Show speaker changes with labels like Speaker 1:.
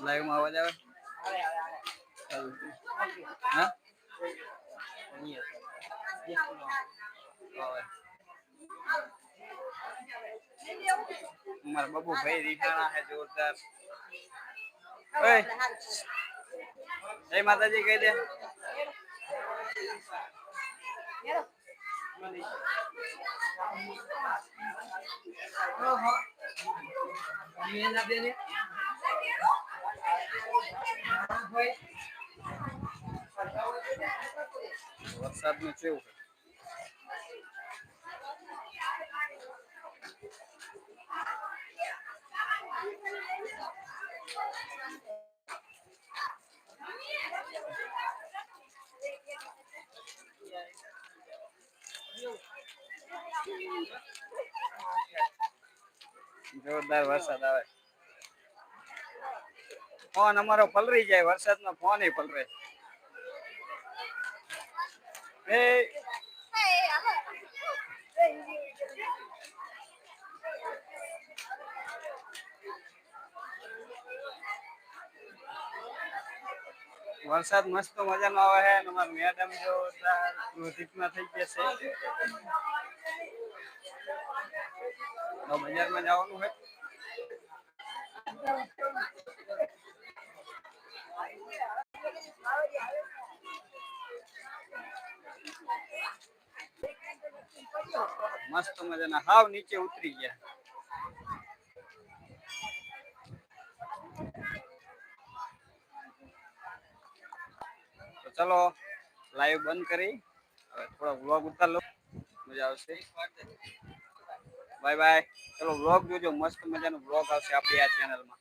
Speaker 1: લાઈવમાં અવાજ આવે આવે. અમારા ભાઈ રીહાણા હે જોરદાર ઓય જય માતાજી કહી દે વરસાદનું કેવું છે જોરદાર વરસાદ આવે ફોન અમારો પલરી જાય વરસાદમાં ફોન ય પલરે એ, વરસાદ મસ્ત મજાનો આવે છે અમારા મેડમ જો ક્રોધિતમાં થઈ ગયા છે. બજારમાં જવાનું હોય. મસ્ત મજાના હાવ નીચે ઉતરી ગયા. તો ચલો લાઈવ બંધ કરી, હવે થોડો વ્લોગ ઉતાર મજા આવશે. બાય બાય ચલો વ્લોગ જોજો. મસ્ત મજાનો વ્લોગ આવશે આપણી આ ચેનલમાં